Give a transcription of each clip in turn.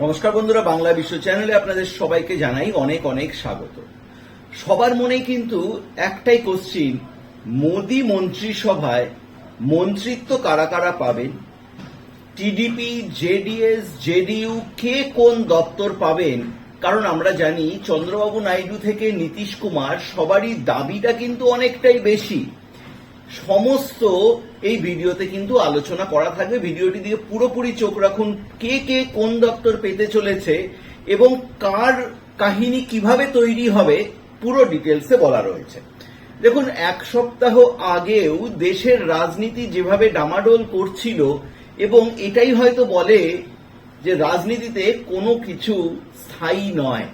নমস্কার বন্ধুরা, বাংলা বিশ্ব চ্যানেলে আপনাদের সবাইকে জানাই অনেক অনেক স্বাগত। সবার মনে কিন্তু একটাই কোশ্চিন মোদী মন্ত্রিসভায় মন্ত্রিত্ব কারা কারা পাবেন? টিডিপি জেডিএস জেডিইউ কে কোন দপ্তর পাবেন? কারণ আমরা জানি, চন্দ্রবাবু নাইডু থেকে নীতিশ কুমার, সবারই দাবিটা কিন্তু অনেকটাই বেশি। সমস্ত এই ভিডিওতে কিন্তু আলোচনা করা থাকবে। ভিডিওটি দিয়ে পুরোপুরি চোখ রাখুন, কে কে কোন দপ্তর পেতে চলেছে এবং কার কাহিনী কীভাবে তৈরি হবে, পুরো ডিটেলসে বলা রয়েছে। দেখুন, এক সপ্তাহ আগেও দেশের রাজনীতি যেভাবে ডামাডোল করছিল এবং এটাই হয়তো বলে যে রাজনীতিতে কোনো কিছু স্থায়ী নয়।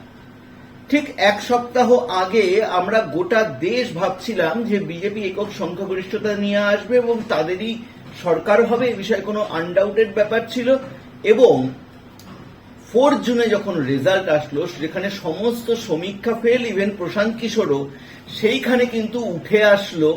ঠিক এক সপ্তাহ আগে আমরা গোটা দেশ ভাবছিলাম যে বিজেপি একক সংখ্যাগরিষ্ঠতা নিয়ে আসবে এবং তাদেরই সরকার হবে, এ বিষয়ে কোনো আনডাউটেড ব্যাপার ছিল। এবং ফোর জুনে যখন রেজাল্ট আসলো, সেখানে সমস্ত সমীক্ষা ফেল ইভেন প্রশান্ত কিশোরও, সেইখানে কিন্তু উঠে আসলো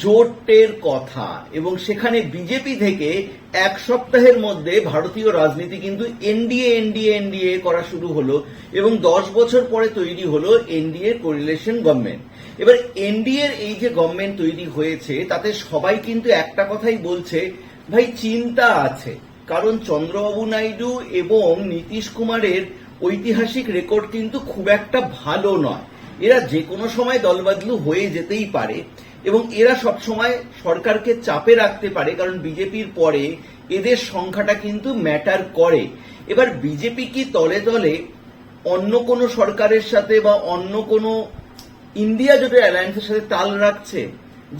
জোটের কথা। এবং সেখানে বিজেপি থেকে এক সপ্তাহের মধ্যে ভারতীয় রাজনীতি কিন্তু এনডিএ এনডিএ এনডিএ করা শুরু হলো এবং দশ বছর পরে তৈরি হলো এনডিএ কোরিলেশন গভর্নমেন্ট এবার এনডিএর এই যে গভর্নমেন্ট তৈরি হয়েছে, তাতে সবাই কিন্তু একটা কথাই বলছে, ভাই, চিন্তা আছে। কারণ চন্দ্রবাবু নাইডু এবং নীতিশ কুমারের ঐতিহাসিক রেকর্ড কিন্তু খুব একটা ভালো নয়। এরা যে কোনো সময় দলবাদলু হয়ে যেতেই পারে। এবং এরা সব সময় সরকারকে চাপে রাখতে পারে, কারণ বিজেপির পরে এদের সংখ্যাটা কিন্তু ম্যাটার করে। এবার বিজেপি কি তলে তলে অন্য কোনো সরকারের সাথে বা অন্য কোনো ইন্ডিয়া জোটের অ্যালায়েন্সের সাথে তাল রাখছে,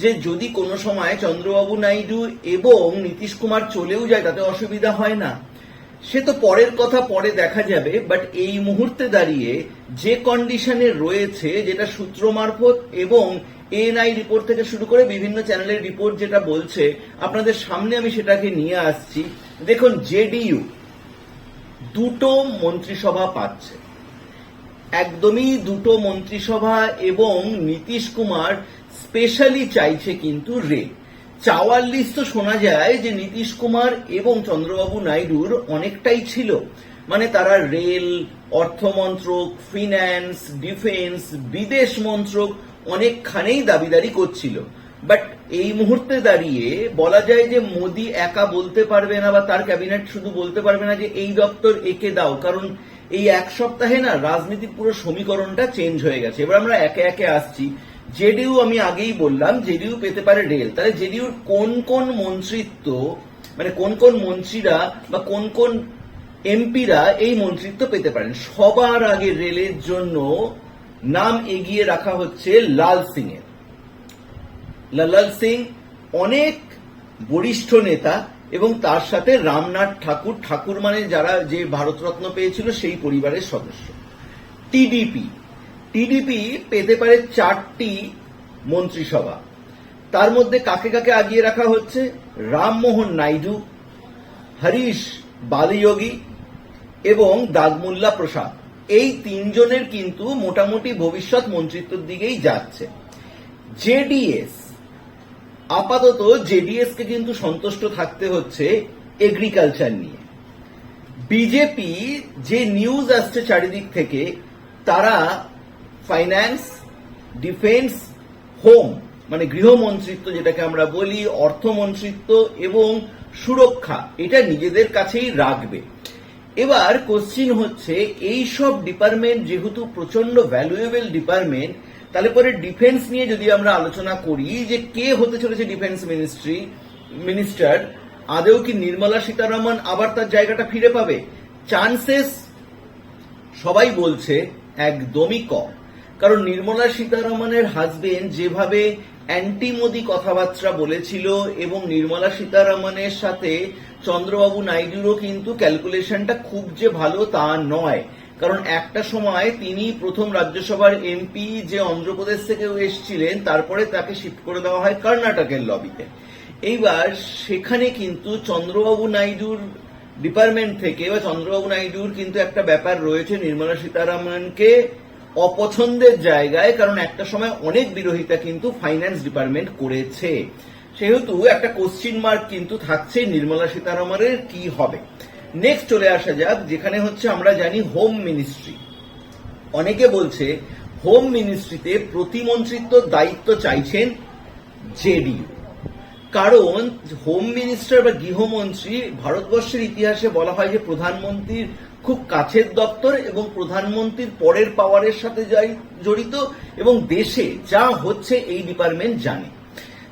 যে যদি কোনো সময় চন্দ্রবাবু নাইডু এবং নীতিশ কুমার চলেও যায়, তাতে অসুবিধা হয় না। সে তো পরের কথা পরে দেখা যাবে বাট এই মুহূর্তে দাঁড়িয়ে যে কন্ডিশনে রয়েছে, যেটা সূত্র মারফত এবং এএনআই রিপোর্ট থেকে শুরু করে বিভিন্ন চ্যানেলের রিপোর্ট যেটা বলছে, আপনাদের সামনে আমি সেটাকে নিয়ে আসছি। দেখুন জেডিইউ দুটো মন্ত্রিসভা পাচ্ছে। একদমই দুটো মন্ত্রিসভা এবং নীতিশ কুমার স্পেশালি চাইছে কিন্তু রে। চাওয়ার লিস্ট তো শোনা যায় যে নীতিশ কুমার এবং চন্দ্রবাবু নাইডুর অনেকটাই ছিল। মানে তারা রেল, অর্থমন্ত্রক ফিন্যান্স ডিফেন্স বিদেশ মন্ত্রক অনেকখানেই দাবিদারি করছিল। বাট এই মুহূর্তে দাঁড়িয়ে বলা যায় যে মোদি একা বলতে পারবে না বা তার ক্যাবিনেট শুধু বলতে পারবে না যে এই দপ্তর একে দাও। কারণ এই এক সপ্তাহে না রাজনীতির পুরো সমীকরণটা চেঞ্জ হয়ে গেছে। এবার আমরা একে একে আসছি। জেডিইউ আমি আগেই বললাম, জেডিইউ পেতে পারে রেল। তাহলে জেডিইউর কোন কোন মন্ত্রিত্ব মানে কোন কোন মন্ত্রীরা বা কোন কোন এমপিরা এই মন্ত্রিত্ব পেতে পারেন? সবার আগে রেলের জন্য নাম এগিয়ে রাখা হচ্ছে লাল সিং এর লালাল সিং অনেক বরিষ্ঠ নেতা এবং তার সাথে রামনাথ ঠাকুর ঠাকুর মানে যারা যে ভারতরত্ন পেয়েছিল সেই পরিবারের সদস্য। টিডিপি টিডিপি পেতে পারে চারটি মন্ত্রিসভা। তার মধ্যে কাকে কাকে আগিয়ে রাখা হচ্ছে? রামমোহন নাইডু, হরিশ বালিযোগী এবং দাগমুল্লা প্রসাদ এই তিনজনের কিন্তু মোটামুটি ভবিষ্যৎ মন্ত্রিত্বের দিকেই যাচ্ছে। জেডিএস, আপাতত জেডিএস কে কিন্তু সন্তুষ্ট থাকতে হচ্ছে এগ্রিকালচার নিয়ে। বিজেপি যে নিউজ আসছে চারিদিক থেকে, তারা ফাইন্যান্স ডিফেন্স হোম মানে গৃহমন্ত্রিত্ব যেটাকে আমরা বলি, অর্থমন্ত্রিত্ব এবং সুরক্ষা, এটা নিজেদের কাছেই রাখবে। এবার কোশ্চিন হচ্ছে এই সব ডিপার্টমেন্ট যেহেতু প্রচণ্ড ভ্যালুয়েবল ডিপার্টমেন্ট তাহলে পরে ডিফেন্স নিয়ে যদি আমরা আলোচনা করি যে কে হতে চলেছে ডিফেন্স মিনিস্ট্রি মিনিস্টার আদেও কি নির্মলা সীতারামন আবার তার জায়গাটা ফিরে পাবে? চান্সেস সবাই বলছে একদমই কম। কারণ নির্মলা সীতারামনের হাজবেন্ড যেভাবে অ্যান্টি মোদি কথাবার্তা বলেছিল এবং নির্মলা সীতারামনের সাথে চন্দ্রবাবু নাইডুরও কিন্তু ক্যালকুলেশনটা খুব যে ভালো তা নয়। কারণ একটা সময় তিনি প্রথম রাজ্যসভার এমপি যে অন্ধ্রপ্রদেশ থেকে এসেছিলেন, তারপরে তাকে শিফট করে দেওয়া হয় কর্ণাটকের লবিতে এইবার সেখানে কিন্তু চন্দ্রবাবু নাইডুর ডিপার্টমেন্ট থেকে বা চন্দ্রবাবু নাইডুর কিন্তু একটা ব্যাপার রয়েছে, নির্মলা সীতারামনকে অপছন্দের জায়গায়, কারণ একটা সময় অনেক বিরোধিতা কিন্তু ফাইন্যান্স ডিপার্টমেন্ট করেছে। সেহেতু একটা কোশ্চিন মার্ক কিন্তু থাকছে নির্মলা সীতারামনের কি হবে। নেক্সট চলে আসা যাক, যেখানে হচ্ছে আমরা জানি হোম মিনিস্ট্রি অনেকে বলছে হোম মিনিস্ট্রিতে প্রতিমন্ত্রিত্ব দায়িত্ব চাইছেন জেডিইউ। কারণ হোম মিনিস্টার বা গৃহমন্ত্রী ভারতবর্ষের ইতিহাসে বলা হয় যে প্রধানমন্ত্রীর খুব কাছের দপ্তর এবং প্রধানমন্ত্রীর পরের পাওয়ারের সাথে জড়িত এবং দেশে যা হচ্ছে এই ডিপার্টমেন্ট জানে।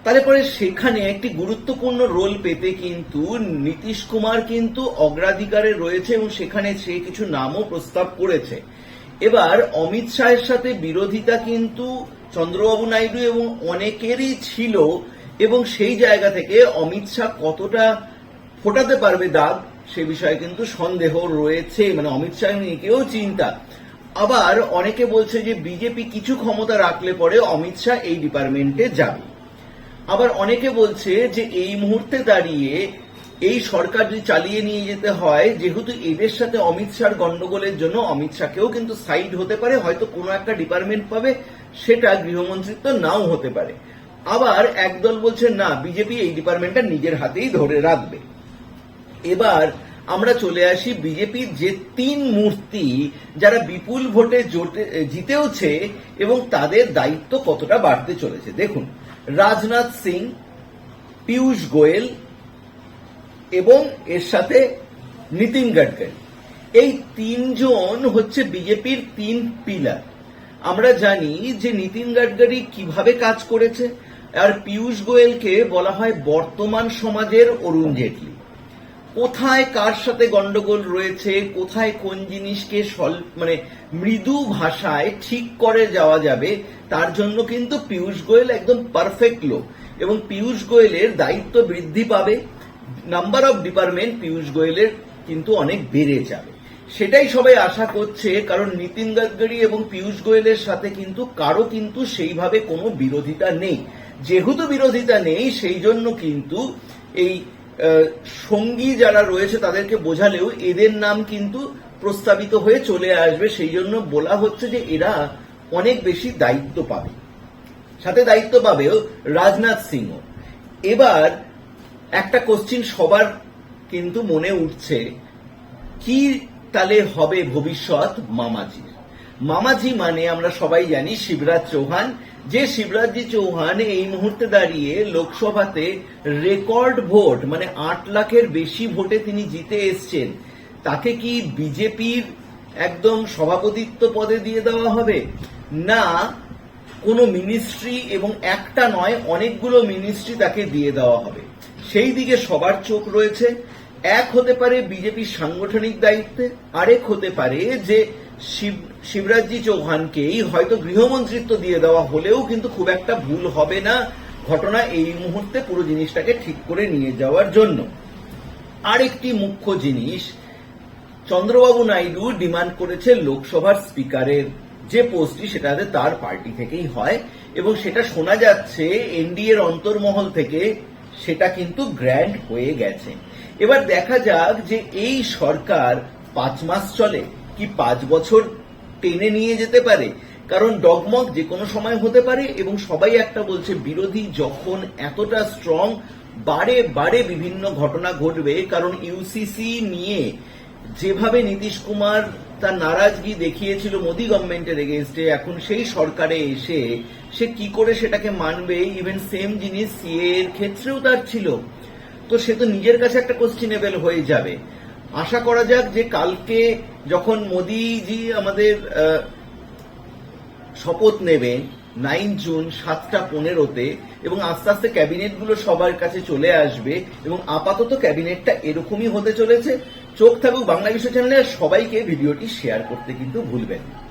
তাহলে পরে সেখানে একটি গুরুত্বপূর্ণ রোল পেতে কিন্তু নীতিশ কুমার কিন্তু অগ্রাধিকারে রয়েছে এবং সেখানে সে কিছু নামও প্রস্তাব করেছে। এবার অমিত শাহের সাথে বিরোধিতা কিন্তু চন্দ্রবাবু নাইডু এবং অনেকেরই ছিল এবং সেই জায়গা থেকে অমিত শাহ কতটা ফোটাতে পারবে দাগ সে বিষয়ে কিন্তু সন্দেহ রয়েছে মানে অমিত শাহ নিয়েও চিন্তা। আবার অনেকে বলছে যে বিজেপি কিছু ক্ষমতা রাখলে পরে অমিত শাহ এই ডিপার্টমেন্টে যাবে। আবার অনেকে বলছে যে এই মুহূর্তে দাঁড়িয়ে এই সরকার যদি চালিয়ে নিয়ে যেতে হয়, যেহেতু এদের সাথে অমিত শাহর গন্ডগোলের জন্য অমিত শাহকেও কিন্তু সাইড হতে পারে, হয়তো কোনো একটা ডিপার্টমেন্ট পাবে, সেটা গৃহমন্ত্রিত্ব নাও হতে পারে। আবার একদল বলছে না বিজেপি এই ডিপার্টমেন্টটা নিজের হাতেই ধরে রাখবে। এবার আমরা চলে আসি বিজেপির যে তিন মূর্তি যারা বিপুল ভোটে জিতেওছে এবং তাদের দায়িত্ব কতটা বাড়তে চলেছে। দেখুন, রাজনাথ সিং, পীয়ূষ গোয়েল এবং এর সাথে নীতিন গাডকারি। এই তিনজন হচ্ছে বিজেপির তিন পিলার। আমরা জানি যে নীতিন গাডকারি কীভাবে কাজ করেছে, আর পীয়ূষ গোয়েলকে বলা হয় বর্তমান সমাজের অরুণ জেটলি। কোথায় কার সাথে গন্ডগোল রয়েছে, কোথায় কোন জিনিসকে মানে মৃদু ভাষায় ঠিক করে যাওয়া যাবে, তার জন্য কিন্তু পীয়ূষ গোয়েল একদম পারফেক্ট লোক। এবং পীয়ূষ গোয়েলের দায়িত্ব বৃদ্ধি পাবে নাম্বার অফ ডিপার্টমেন্ট পীয়ূষ গোয়েলের কিন্তু অনেক বেড়ে যাবে। সেটাই সবাই আশা করছে, কারণ নীতিন গাডকারি এবং পীয়ূষ গোয়েলের সাথে কিন্তু কারও কিন্তু সেইভাবে কোনো বিরোধিতা নেই। যেহেতু বিরোধিতা নেই, সেই জন্য কিন্তু এই সঙ্গী যারা রয়েছে তাদেরকে বোঝালেও এদের নাম কিন্তু প্রস্তাবিত হয়ে চলে আসবে। সেই জন্য বলা হচ্ছে যে এরা অনেক বেশি দায়িত্ব পাবে। সাথে দায়িত্ব পাবেও রাজনাথ সিংহ এবার একটা কোশ্চিন সবার কিন্তু মনে উঠছে, কি তাহলে হবে ভবিষ্যৎ মামাজির মামাজি মানে আমরা সবাই জানি শিবরাজ চৌহান। যে শিবরাজজি চৌহান এই মুহূর্তে দাঁড়িয়ে লোকসভাতে রেকর্ড ভোট মানে আট লাখের বেশি ভোটে তিনি জিতে এসছেন, তাকে কি বিজেপির একদম সভাপতিত্ব পদে দিয়ে দেওয়া হবে? না, কোনো মিনিস্ট্রি এবং একটা নয়, অনেকগুলো মিনিস্ট্রি তাকে দিয়ে দেওয়া হবে। সেই দিকে সবার চোখ রয়েছে। এক হতে পারে বিজেপির সাংগঠনিক দায়িত্বে, আরেক হতে পারে যে শিব, শিবরাজজি চৌহানকেই হয়তো গৃহমন্ত্রিত্ব দিয়ে দেওয়া হলেও কিন্তু খুব একটা ভুল হবে না। ঘটনা এই মুহূর্তে পুরো জিনিসটাকে ঠিক করে নিয়ে যাওয়ার জন্য। আরেকটি মুখ্য জিনিস, চন্দ্রবাবু নাইডু ডিমান্ড করেছে লোকসভার স্পিকারের যে পোস্টটি সেটাতে তার পার্টি থেকেই হয় এবং সেটা শোনা যাচ্ছে এনডিএর অন্তর্মহল থেকে, সেটা কিন্তু গ্র্যান্ড হয়ে গেছে। এবার দেখা যাক যে এই সরকার পাঁচ মাস চলে। কি পাঁচ বছর টেনে নিয়ে যেতে পারে? কারণ ডগমগ যে কোনো সময় হতে পারে এবং সবাই একটা বলছে, বিরোধী যখন এতটা স্ট্রং বারে বারে বিভিন্ন ঘটনা ঘটবে। কারণ ইউসিসি নিয়ে যেভাবে নীতিশ কুমার তার নারাজগি দেখিয়েছিল মোদী গভর্নমেন্টের এগেনস্টে এখন সেই সরকারে এসে সে কি করে সেটাকে মানবে? ইভেন সেম জিনিস সিএ এর ক্ষেত্রেও তার ছিল। তো সে তো নিজের কাছে একটা কোশ্চিনেবল হয়ে যাবে। আশা করা যাক যে কালকে যখন মোদিজি আমাদের শপথ নেবেন নাইন জুন সাতটা পনেরোতে, এবং আস্তে আস্তে ক্যাবিনেটগুলো সবার কাছে চলে আসবে, এবং আপাতত ক্যাবিনেটটা এরকমই হতে চলেছে, চোখ থাকুক বাংলা বিশ্ব চ্যানেলে সবাইকে ভিডিওটি শেয়ার করতে কিন্তু ভুলবেন না।